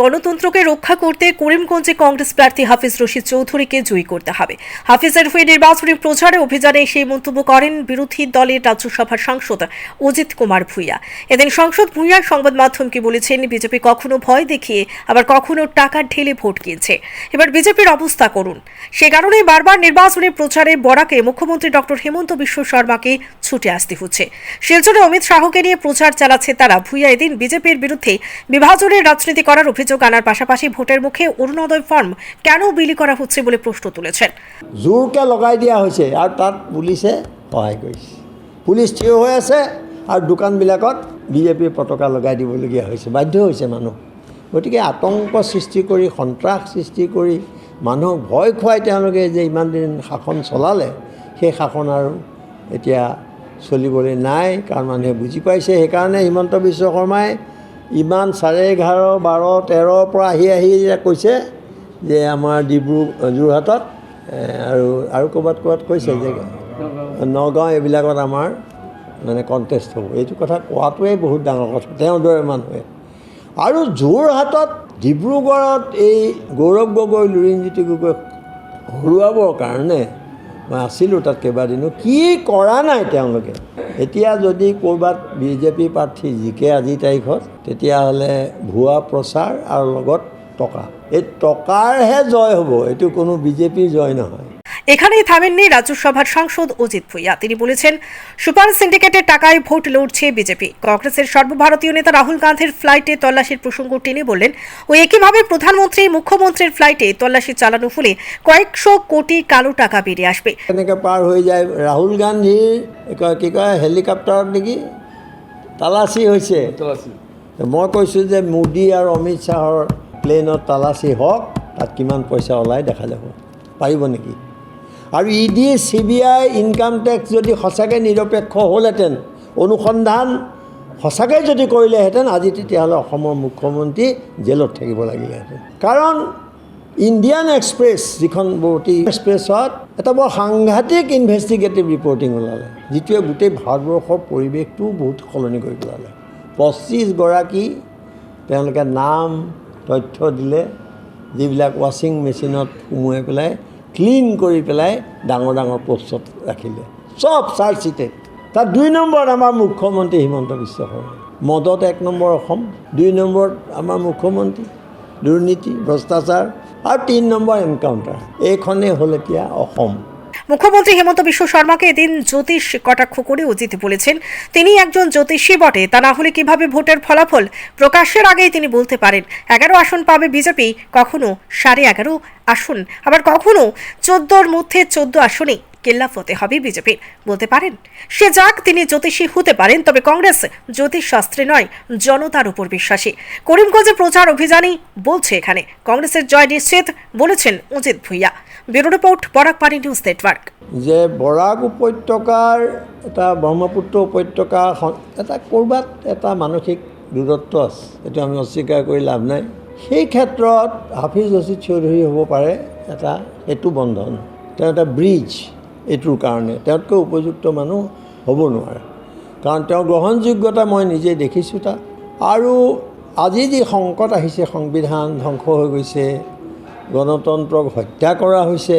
গণতন্ত্রকে রক্ষা করতে করিমগঞ্জে কংগ্রেস প্রার্থী হাফিজ রশিদ চৌধুরীকে জয়ী করতে হবে। হাফিজের হয়ে নির্বাচনী প্রচারে অভিযানে সেই মন্তব্য করেন বিরোধী দলের রাজ্যসভার সাংসদ অজিত কুমার ভূঁইয়া। এদিন সংসদ ভূঁইয়া সংবাদ মাধ্যমকে বলেছেন, বিজেপি কখনো ভয় দেখিয়ে আবার কখনো টাকা ঢেলে ভোট কিনছে। এবার বিজেপির অবস্থা করুন। সে কারণে বারবার নির্বাচনী প্রচারে বরাকে মুখ্যমন্ত্রী ডক্টর হেমন্ত বিশ্ব শর্মাকে ছুটে আসতে হচ্ছে। শিলচরে অমিত শাহকে নিয়ে প্রচার চালাচ্ছে তারা। ভূঁইয়া এদিন বিজেপির বিরুদ্ধে বিভাজনের রাজনীতি করার অভিযোগ আনার পাশাপাশি ভোটের মুখে অরুণোদয় ফর্ম কেন বিলি করা হচ্ছে বলে প্রশ্ন তুলেছেন। জোৰকৈ লগাই দিয়া হৈছে আৰু তাত পুলিচে সহায় কৰিছে। পুলিচ থিয় হৈ আছে আৰু দোকানবিলাকত বিজেপিৰ পতাকা লগাই দিবলগীয়া হৈছে, বাধ্য হৈছে মানুহ। গতিকে আতংক সৃষ্টি কৰি, সন্ত্ৰাস সৃষ্টি কৰি মানুহক ভয় খুৱাই তেওঁলোকে যে ইমান দিন শাসন চলালে, সেই শাসন আৰু এতিয়া চলিবলৈ নাই, কাৰণ মানুহে বুজি পাইছে। সেইকাৰণে হিমন্ত বিশ্ব শৰ্মাই ইমান চাৰে এঘাৰ বাৰ তেৰৰ পৰা আহি আহি কৈছে যে আমাৰ ডিব্ৰু যোৰহাটত আৰু আৰু ক'ৰবাত ক'ৰবাত কৈছে যে নগাঁও। এইবিলাকত আমাৰ মানে কণ্টেষ্ট হ'ব। এইটো কথা কোৱাটোৱেই বহুত ডাঙৰ কথা। তেওঁৰ দৰে মানুহে। আৰু যোৰহাটত ডিব্ৰুগড়ত এই গৌৰৱ গগৈ লুৰিণজ্যোতি গগৈ হৰুৱাবৰ কাৰণে মই আছিলোঁ তাত কেইবাদিনো। কি কৰা নাই তেওঁলোকে? এতিয়া যদি ক'ৰবাত বিজেপি প্ৰাৰ্থী জিকে আজিৰ তাৰিখত তেতিয়াহ'লে ভুৱা প্ৰচাৰ আৰু লগত টকা। এই টকাৰহে জয় হ'ব এইটো কোনো বিজেপিৰ জয় নহয়। এখানেই থামেননি রাজ্যসভার সাংসদ অজিত ভুইয়া। তিনি বলেছেন সুপার সিন্ডিকেটের টাকায় ভোট লড়ছে বিজেপি। কংগ্রেসের সর্বভারতীয় নেতা রাহুল গান্ধীর ফ্লাইটে তল্লাশির প্রসঙ্গ টেনে বললেন ও একইভাবে প্রধানমন্ত্রী মুখ্যমন্ত্রীর ফ্লাইটে তল্লাশি চালানো ফলে কয়েকশো কোটি কালো টাকা বেরিয়ে আসবে। এনেকৈ পাৰ হৈ যায় ৰাহুল গান্ধীৰ কয় কি কয় হেলিকপ্টাৰত নেকি? তালাচী হৈছে মই কৈছোঁ যে মোদী আৰু অমিত শ্বাহৰ প্লেনত তালাচী হওক তাত কিমান পইচা ওলাই দেখা যাব। পাৰিব নেকি? আৰু E D, C B I income tax যদি সঁচাকৈ নিৰপেক্ষ হ'লহেঁতেন, অনুসন্ধান সঁচাকৈ যদি কৰিলেহেঁতেন, আজি তেতিয়াহ'লে অসমৰ মুখ্যমন্ত্ৰী জেলত থাকিব লাগিলেহেঁতেন। কাৰণ ইণ্ডিয়ান এক্সপ্ৰেছ যিখন বৰ্তি এক্সপ্ৰেছত এটা বৰ সাংঘাতিক ইনভেষ্টিগেটিভ ৰিপৰ্টিং ওলালে, যিটোৱে গোটেই ভাৰতবৰ্ষৰ পৰিৱেশটো বহুত সলনি কৰি পেলালে। পঁচিছগৰাকী তেওঁলোকে নাম, তথ্য দিলে, যিবিলাক ৱাশ্বিং মেচিনত সুমুৱাই পেলাই ক্লিন কৰি পেলাই ডাঙৰ ডাঙৰ পষ্টত ৰাখিলে। চব চাৰ্জ চিটেড তাত দুই নম্বৰত আমাৰ মুখ্যমন্ত্ৰী হিমন্ত বিশ্ব শৰ্মা। মদত এক নম্বৰ অসম, দুই নম্বৰত আমাৰ মুখ্যমন্ত্ৰী। দুৰ্নীতি, ভ্ৰষ্টাচাৰ আৰু তিনি নম্বৰ এনকাউণ্টাৰ। এইখনেই হ'ল এতিয়া অসম। মুখ্যমন্ত্রী হেমন্ত বিশ্ব শর্মাকে এদিন জ্যোতিষ কটাক্ষ করে অজিত বলেছেন, তিনি একজন জ্যোতিষী বটে, তা না হলে কীভাবে ভোটের ফলাফল প্রকাশের আগেই তিনি বলতে পারেন। এগারো আসন পাবে বিজেপি, কখনো সাড়ে এগারো আসন। আবার কখনো চোদ্দোর মধ্যে চোদ্দ আসনে কেল্লা হতে হবে বিজেপির বলতে পারেন, সে যাক তিনি জ্যোতিষী হতে পারেন, তবে কংগ্রেস জ্যোতিষ শাস্ত্রে নয়, জনতার উপর বিশ্বাসী। করিমগঞ্জে প্রচার অভিযানই বলছে এখানে। কংগ্রেসের জয় নিশ্চিত বলেছেন Ajit Bhuiya. Bureau report Barak Pani news network. যে বৰাক উপত্যকাৰ, এটা ব্ৰহ্মপুত্ৰ উপত্যকা এটা ক'ৰবাত এটা মানসিক দূৰত্ব আছে এইটো আমি অস্বীকাৰ কৰি লাভ নাই। সেই ক্ষেত্ৰত হাফিজ ৰচিদ চৌধুৰী হ'ব পাৰে, এটা সেতু বন্ধন তেওঁ এটা ব্ৰিজ। এইটোৰ কাৰণে। তেওঁতকৈ উপযুক্ত মানুহ হ'ব নোৱাৰে। কাৰণ তেওঁৰ গ্ৰহণযোগ্যতা মই নিজে দেখিছোঁ তাত। আৰু আজি যি সংকট আহিছে সংবিধান ধ্বংস হৈ গৈছে গণতন্ত্ৰক হত্যা কৰা হৈছে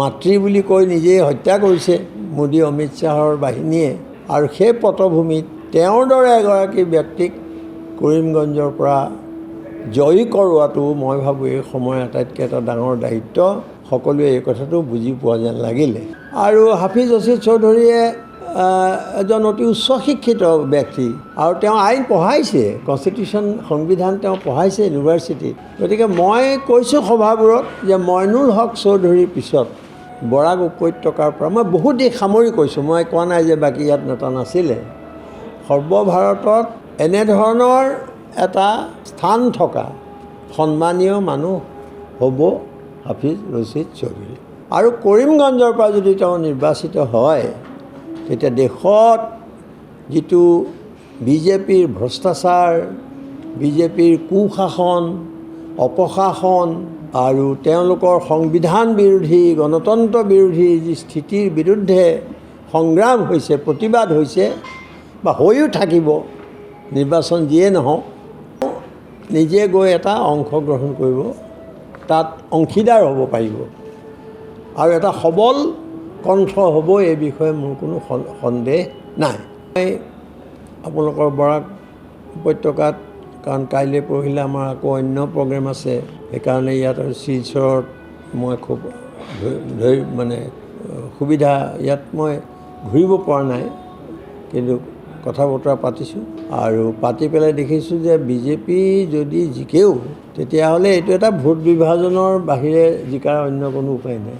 মাতৃ বুলি কৈ নিজেই হত্যা কৰিছে মোদী অমিত শ্বাহৰ বাহিনীয়ে আৰু সেই পটভূমিত তেওঁৰ দৰে এগৰাকী ব্যক্তিক কৰিমগঞ্জৰ পৰা জয়ী কৰোৱাটো মই ভাবোঁ এই সময়ৰ আটাইতকৈ এটা ডাঙৰ দায়িত্ব। সকলোৱে এই কথাটো বুজি পোৱা যেন লাগিলে। আৰু হাফিজ ৰচিদ চৌধুৰীয়ে এজন অতি উচ্চ শিক্ষিত ব্যক্তি আৰু তেওঁ আইন পঢ়াইছে কনষ্টিটিউশ্যন সংবিধান তেওঁ পঢ়াইছে ইউনিভাৰ্চিটিত। গতিকে মই কৈছোঁ সভাবোৰত যে মইনুল হক চৌধুৰীৰ পিছত বৰাক উপত্যকাৰ পৰা মই বহুত দিশ সামৰি কৈছোঁ, মই কোৱা নাই যে বাকী ইয়াত নেতা নাছিলে। সৰ্বভাৰতত এনেধৰণৰ এটা স্থান থকা সন্মানীয় মানুহ হ'ব হাফিজ ৰচিদ চৌধুৰী আৰু কৰিমগঞ্জৰ পৰা যদি তেওঁ নিৰ্বাচিত হয়, তেতিয়া দেশত যিটো বিজেপিৰ ভ্ৰষ্টাচাৰ, বিজেপিৰ কুশাসন, অপশাসন আৰু তেওঁলোকৰ সংবিধান বিৰোধী, গণতন্ত্ৰ বিৰোধী যি স্থিতিৰ বিৰুদ্ধে সংগ্ৰাম হৈছে, প্ৰতিবাদ হৈছে বা হৈও থাকিব, নিৰ্বাচন যিয়ে নহওক, নিজে গৈ এটা অংশগ্ৰহণ কৰিব। তাত অংশীদাৰ হ'ব পাৰিব। আৰু এটা সবল কণ্ঠ হ'ব এই বিষয়ে মোৰ কোনো সন- সন্দেহ নাই। মই আপোনালোকৰ বৰাক উপত্যকাত, কাৰণ কাইলৈ পৰহিলে আমাৰ আকৌ অন্য প্ৰগ্ৰেম আছে, সেইকাৰণে ইয়াত শিলচৰত মই খুব ধৰি মানে সুবিধা, ইয়াত মই ঘূৰিব পৰা নাই। কিন্তু কথা বতৰা পাতিছোঁ। আৰু পাতি পেলাই দেখিছোঁ যে বিজেপি যদি জিকেও, তেতিয়াহ'লে এইটো এটা ভোট বিভাজনৰ বাহিৰে জিকাৰ অন্য কোনো উপায় নাই।